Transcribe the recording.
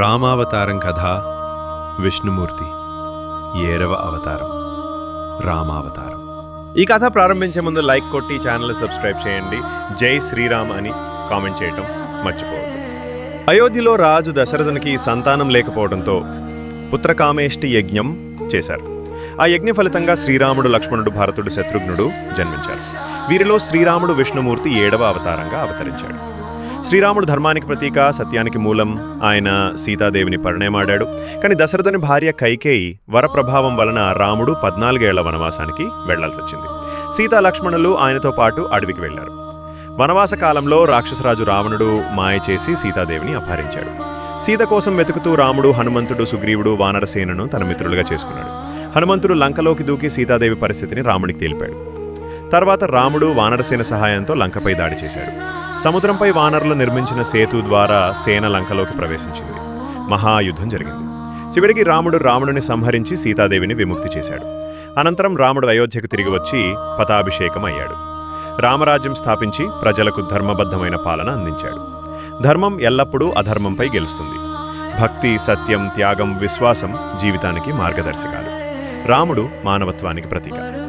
రామావతారం కథ విష్ణుమూర్తి ఏరవ అవతారం రామావతారం. ఈ కథ ప్రారంభించే ముందు లైక్ కొట్టి ఛానల్ సబ్స్క్రైబ్ చేయండి. జై శ్రీరామ్ అని కామెంట్ చేయటం మర్చిపోవద్దు. అయోధ్యలో రాజు దశరథునికి సంతానం లేకపోవడంతో పుత్రకామేష్టి యజ్ఞం చేశారు. ఆ యజ్ఞ ఫలితంగా శ్రీరాముడు లక్ష్మణుడు భరతుడు శత్రుఘ్నుడు జన్మించారు. వీరిలో శ్రీరాముడు విష్ణుమూర్తి ఏడవ అవతారంగా అవతరించాడు. శ్రీరాముడు ధర్మానికి ప్రతీక సత్యానికి మూలం. ఆయన సీతాదేవిని పరిణయమాడాడు కానీ దశరథుని భార్య కైకేయి వరప్రభావం వలన రాముడు పద్నాలుగేళ్ళ వనవాసానికి వెళ్ళాల్సి వచ్చింది సీతా లక్ష్మణులు ఆయనతో పాటు అడవికి వెళ్ళారు వనవాస కాలంలో రాక్షసరాజు రావణుడు మాయ చేసి సీతాదేవిని అపహరించాడు. సీత కోసం వెతుకుతూ రాముడు హనుమంతుడు సుగ్రీవుడు వానరసేనను తన మిత్రులుగా చేసుకున్నాడు. హనుమంతుడు లంకలోకి దూకి సీతాదేవి పరిస్థితిని రాముడికి తెలిపాడు. తర్వాత రాముడు వానరసేన సహాయంతో లంకపై దాడి చేశాడు. సముద్రంపై వానరులు నిర్మించిన సేతు ద్వారా సేన లంకలోకి ప్రవేశించింది. మహాయుద్ధం జరిగింది. చివరికి రాముడు రాముడిని సంహరించి సీతాదేవిని విముక్తి చేశాడు. అనంతరం రాముడు అయోధ్యకు తిరిగి వచ్చి పతాభిషేకం అయ్యాడు. రామరాజ్యం స్థాపించి ప్రజలకు ధర్మబద్ధమైన పాలన అందించాడు. ధర్మం ఎల్లప్పుడూ అధర్మంపై గెలుస్తుంది. భక్తి సత్యం త్యాగం విశ్వాసం జీవితానికి మార్గదర్శకాలు. రాముడు మానవత్వానికి ప్రతీక.